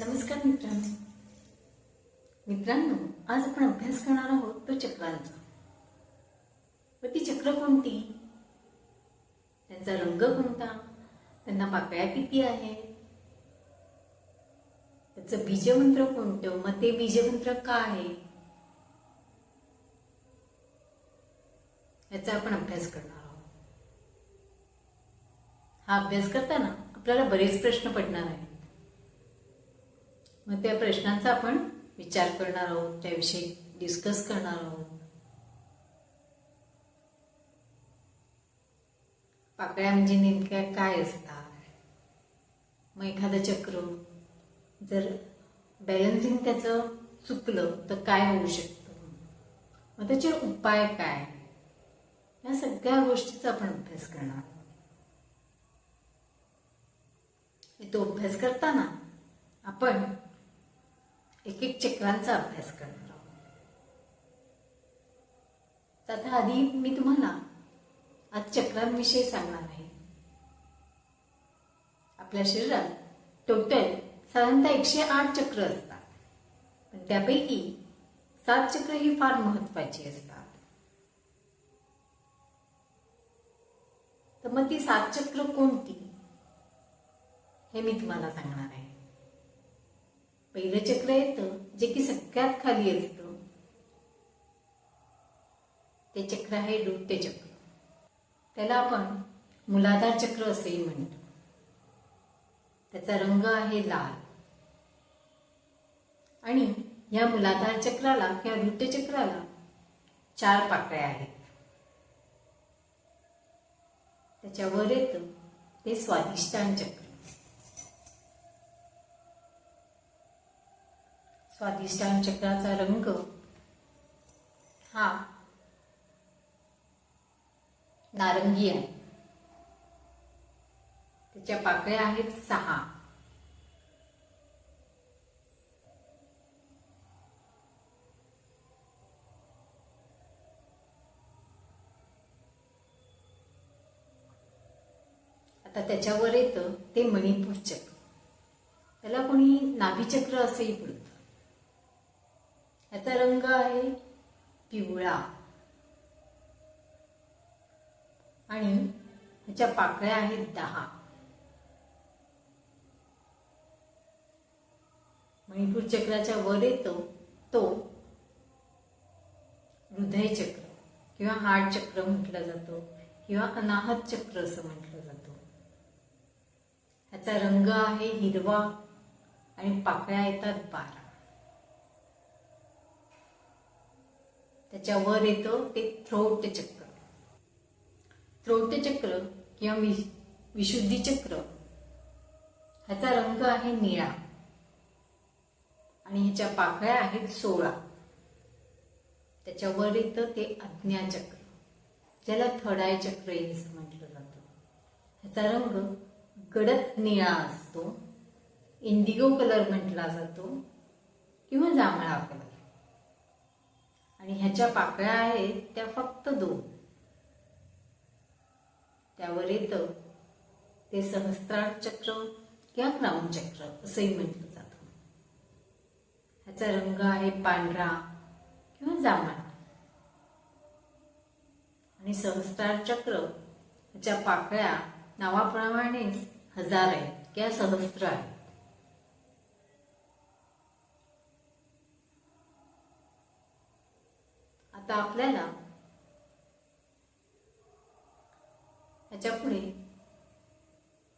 नमस्कार मित्रांनो. मित्रांनो आज आपण अभ्यास करणार आहोत तो चक्रांचा व ती चक्र कोणती? त्यांचा रंग कोणता? त्यांना पाकळ्या किती आहेत? त्याचं बीजमंत्र कोणतं? मग ते बीजमंत्र का आहे? याचा आपण अभ्यास करणार आहोत. हा अभ्यास करताना आपल्याला बरेच प्रश्न पडणार आहेत. मग त्या प्रश्नांचा आपण विचार करणार आहोत त्याविषयी डिस्कस करणार आहोत. पाकळ्या म्हणजे नेमक्या काय असतात? मग एखादं चक्र जर बॅलन्सिंग त्याचं चुकलं तर काय होऊ शकतं? मग त्याचे उपाय काय? या सगळ्या गोष्टीचा आपण अभ्यास करणार आहोत. तो अभ्यास करताना आपण एक एक चक्रांचा अभ्यास करणार आहोत आता आधी मी तुम्हाला आज चक्रांविषयी सांगणार आहे. आपल्या शरीरात टोटल साधारणतः एकशे आठ चक्र असतात. पण त्यापैकी सात चक्र ही फार महत्वाची असतात. तर मग ती सात चक्र कोणती? हे मी तुम्हाला सांगणार आहे. पहिलं चक्र येतं जे की सगळ्यात खाली असतं. ते चक्र आहे नृत्य चक्र. त्याला आपण मुलाधार चक्र असेही म्हणतो. त्याचा रंग आहे लाल. आणि या मुलाधार चक्राला किंवा नृत्य चक्राला चार पाकळ्या आहेत. त्याच्यावर येतं ते स्वादिष्टान चक्र. स्वादिष्टान चक्राचा रंग. हा. नारंगी आहे. त्याच्या पाकळ्या आहेत सहा. आता त्याच्यावर येतं ते मणिपूर चक्र त्याला कोणी नाभीचक्र असंही बोलतं याचा रंग आहे पिवळा. आणि ह्याच्या पाकळ्या आहेत दहा. मणिपूर चक्राच्या वर येतो तो हृदय चक्र किंवा हार्ट चक्र म्हटला जातो किंवा अनाहत चक्र असं म्हटलं जातं. ह्याचा रंग आहे हिरवा आणि पाकळ्या येतात बारा. त्याच्यावर येतं ते थ्रोट चक्र. थ्रोट चक्र किंवा विशुद्धी चक्र. ह्याचा रंग आहे निळा. आणि ह्याच्या पाकळ्या आहेत सोळा. त्याच्यावर येतं ते अज्ञाचक्र ज्याला थडाय चक्र असं म्हटलं जातं. ह्याचा रंग गडद निळा असतो. इंडिगो कलर म्हटला जातो. किंवा जांभळा कलर. आणि ह्याच्या पाकळ्या आहेत त्या फक्त दोन. त्यावर येतं ते सहस्त्रार चक्र किंवा क्राऊन चक्र असंही म्हटलं जातं. ह्याचा रंग आहे पांढरा किंवा जांभळा. आणि सहस्त्रार चक्र ह्याच्या पाकळ्या नावाप्रमाणेच हजार आहेत किंवा सहस्त्र आहेत. आता आपल्याला याच्यापुढे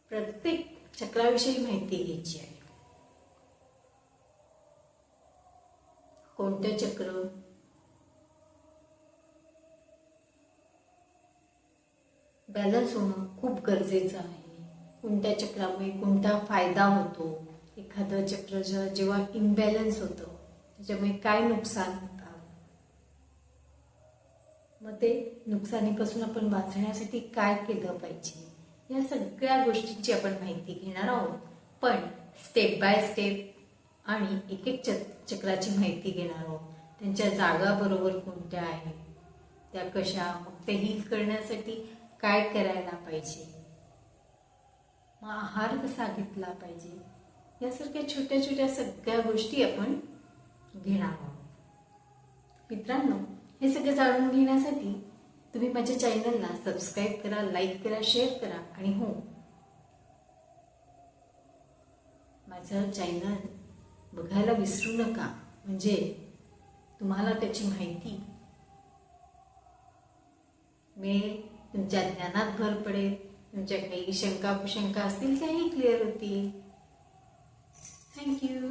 प्रत्येक चक्राविषयी माहिती घ्यायची आहे. कोणतं चक्र? बॅलन्स होणं खूप गरजेचं आहे. कोणत्या चक्रामुळे कोणता फायदा होतो? एखादं चक्र जेव्हा इम्बॅलन्स होतं त्याच्यामुळे काय नुकसान मग ते नुकसानीपासून आपण वाचण्यासाठी काय केलं पाहिजे? या सगळ्या गोष्टींची आपण माहिती घेणार आहोत. पण स्टेप बाय स्टेप आणि एक एक चक चक्राची माहिती घेणार आहोत. त्यांच्या जागा बरोबर कोणत्या आहेत? त्या कशा? मग ते हील करण्यासाठी काय करायला पाहिजे? मग आहार कसा घेतला पाहिजे? यासारख्या छोट्या छोट्या सगळ्या गोष्टी आपण घेणार आहोत. मित्रांनो हे सगळं जाणून घेण्यासाठी तुम्ही माझ्या चॅनलला सबस्क्राईब करा लाईक करा शेअर करा आणि हो. माझं चॅनल बघायला विसरू नका. म्हणजे तुम्हाला त्याची माहिती मिळेल तुमच्या ज्ञानात भर पडेल तुमच्या काही शंका कुशंका असतील त्याही क्लिअर होतील. थँक्यू